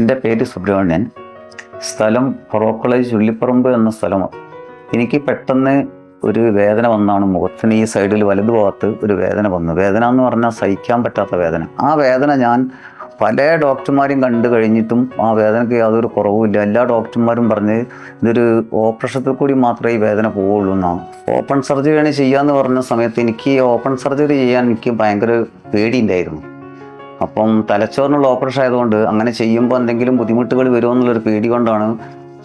എന്റെ പേര് സുബ്രഹ്മണ്യൻ. സ്ഥലം കോളേജ് ചുള്ളിപ്പറമ്പ് എന്ന സ്ഥലമാണ്. എനിക്ക് പെട്ടെന്ന് ഒരു വേദന വന്നാണ് മുഖത്തിന് ഈ സൈഡിൽ വലതു ഭാഗത്ത് ഒരു വേദന വന്നു. വേദന എന്ന് പറഞ്ഞാൽ സഹിക്കാൻ പറ്റാത്ത വേദന. ആ വേദന ഞാൻ പല ഡോക്ടർമാരും കണ്ടു കഴിഞ്ഞിട്ടും ആ വേദനയ്ക്ക് യാതൊരു കുറവുമില്ല എല്ലാ ഡോക്ടർമാരും പറഞ്ഞ് ഇതൊരു ഓപ്പറേഷത്തിൽ കൂടി മാത്രമേ ഈ വേദന പോവുള്ളൂ എന്നാണ്. ഓപ്പൺ സർജറിയാണ് ചെയ്യാന്ന് പറഞ്ഞ സമയത്ത് എനിക്ക് ഓപ്പൺ സർജറി ചെയ്യാൻ എനിക്ക് ഭയങ്കര പേടിയുണ്ടായിരുന്നു. അപ്പം തലച്ചോറിനുള്ള ഓപ്പറേഷൻ ആയതുകൊണ്ട് അങ്ങനെ ചെയ്യുമ്പോൾ എന്തെങ്കിലും ബുദ്ധിമുട്ടുകൾ വരുമോ എന്നുള്ളൊരു പേടി കൊണ്ടാണ്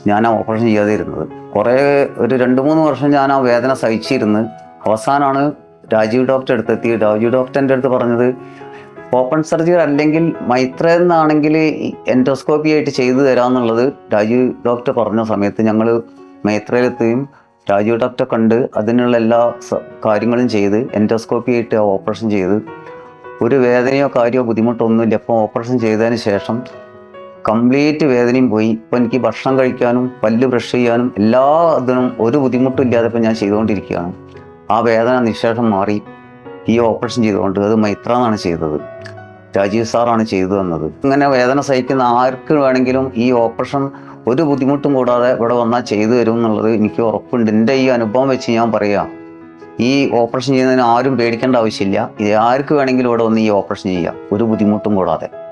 ഞാൻ ആ ഓപ്പറേഷൻ ചെയ്യാതെ ഇരുന്നത് കുറേ ഒരു രണ്ട് മൂന്ന് വർഷം ഞാൻ ആ വേദന സഹിച്ചിരുന്ന് അവസാനമാണ് രാജീവ് ഡോക്ടർ അടുത്തെത്തി രാജീവ് ഡോക്ടർ എന്റെ അടുത്ത് പറഞ്ഞത് ഓപ്പൺ സർജറി അല്ലെങ്കിൽ മൈത്ര എന്നാണെങ്കിൽ എൻഡോസ്കോപ്പി ആയിട്ട് ചെയ്തു തരാമെന്നുള്ളത് രാജീവ് ഡോക്ടർ പറഞ്ഞ സമയത്ത് ഞങ്ങൾ മൈത്രയിലെത്തുകയും രാജീവ് ഡോക്ടറെ കണ്ട് അതിനുള്ള എല്ലാ കാര്യങ്ങളും ചെയ്ത് എൻഡോസ്കോപ്പി ആയിട്ട് ഓപ്പറേഷൻ ചെയ്ത് ഒരു വേദനയോ കാര്യമോ ബുദ്ധിമുട്ടോ ഒന്നുമില്ല അപ്പോൾ ഓപ്പറേഷൻ ചെയ്തതിന് ശേഷം കംപ്ലീറ്റ് വേദനയും പോയി. ഇപ്പോൾ എനിക്ക് ഭക്ഷണം കഴിക്കാനും പല്ല് ബ്രഷ് ചെയ്യാനും എല്ലാ ഇതിനും ഒരു ബുദ്ധിമുട്ടും ഇല്ലാതെ ഇപ്പോൾ ഞാൻ ചെയ്തുകൊണ്ടിരിക്കുകയാണ്. ആ വേദന നിശേഷം മാറി. ഈ ഓപ്പറേഷൻ ചെയ്തുകൊണ്ട് അത് മൈത്ര എന്നാണ് ചെയ്തത്. രാജീവ് സാറാണ് ചെയ്തു തന്നത്. ഇങ്ങനെ വേദന സഹിക്കുന്ന ആർക്ക് വേണമെങ്കിലും ഈ ഓപ്പറേഷൻ ഒരു ബുദ്ധിമുട്ടും കൂടാതെ ഇവിടെ വന്നാൽ ചെയ്തു തരും എന്നുള്ളത് എനിക്ക് ഉറപ്പുണ്ട്. എന്റെ ഈ അനുഭവം വെച്ച് ഞാൻ പറയാം. ഈ ഓപ്പറേഷൻ ചെയ്യുന്നതിന് ആരും പേടിക്കേണ്ട ആവശ്യമില്ല. ഇത് ആർക്ക് വേണമെങ്കിലും ഇവിടെ വന്ന് ഈ ഓപ്പറേഷൻ ചെയ്യാം. ഒരു ബുദ്ധിമുട്ടും കൂടാതെ.